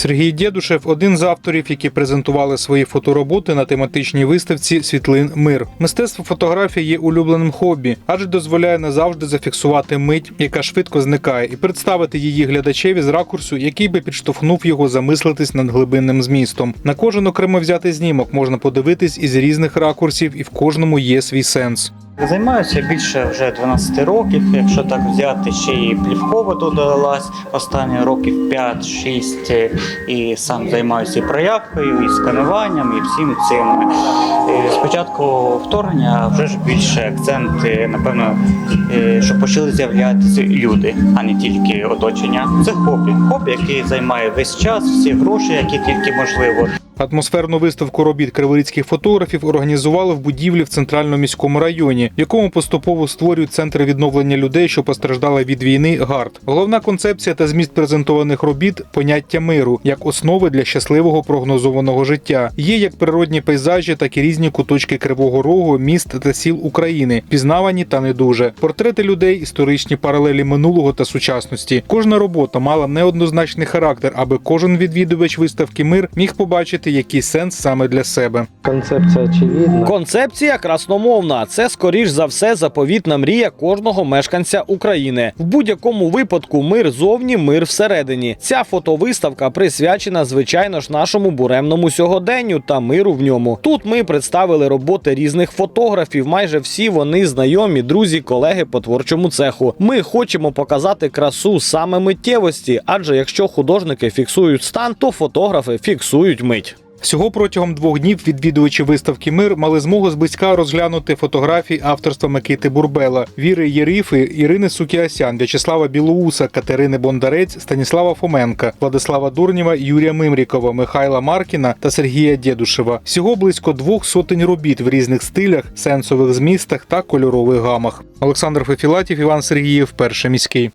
Сергій Дєдушев один з авторів, які презентували свої фотороботи на тематичній виставці Світлин Мир. Мистецтво фотографії є улюбленим хобі, адже дозволяє назавжди зафіксувати мить, яка швидко зникає, і представити її глядачеві з ракурсу, який би підштовхнув його замислитись над глибинним змістом. На кожен окремо взятий знімок можна подивитись із різних ракурсів, і в кожному є свій сенс. Займаюся більше вже 12 років, якщо так взяти, ще і плівкова додалась останні років 5-6, і сам займаюся і проявкою, і скануванням, і всім цим. Е, Спочатку вторгнення вже ж більше акцент, напевно, е, що почали з'являтися люди, а не тільки оточення. Це хобі. Хобі, який займає весь час, всі гроші, які тільки можливо. Атмосферну виставку робіт криворізьких фотографів організували в будівлі в центральному міському районі, в якому поступово створюють центр відновлення людей, що постраждали від війни. ГАРД. Головна концепція та зміст презентованих робіт поняття миру як основи для щасливого прогнозованого життя. Є як природні пейзажі, так і різні куточки кривого рогу, міст та сіл України, пізнавані та не дуже. Портрети людей, історичні паралелі минулого та сучасності. Кожна робота мала неоднозначний характер, аби кожен відвідувач виставки мир міг побачити якийсь сенс саме для себе. Концепція очевидна. Концепція красномовна. Це скоріш за все заповітна мрія кожного мешканця України. В будь-якому випадку мир зовні, мир всередині. Ця фотовиставка присвячена, звичайно ж, нашому буремному сьогоденню та миру в ньому. Тут ми представили роботи різних фотографів. Майже всі вони знайомі, друзі, колеги по творчому цеху. Ми хочемо показати красу саме миттєвості, адже якщо художники фіксують стан, то фотографи фіксують мить. Всього протягом двох днів відвідувачі виставки Мир мали змогу зблизька розглянути фотографії авторства Микити Бурбела, Віри Єрифи, Ірини Сукіасян, В'ячеслава Білоуса, Катерини Бондарець, Станіслава Фоменка, Владислава Дурнєва, Юрія Мимрікова, Михайла Маркіна та Сергія Дєдушева. Всього близько двох сотень робіт в різних стилях, сенсових змістах та кольорових гамах. Олександр Фефілатів, Іван Сергієв, перший міський.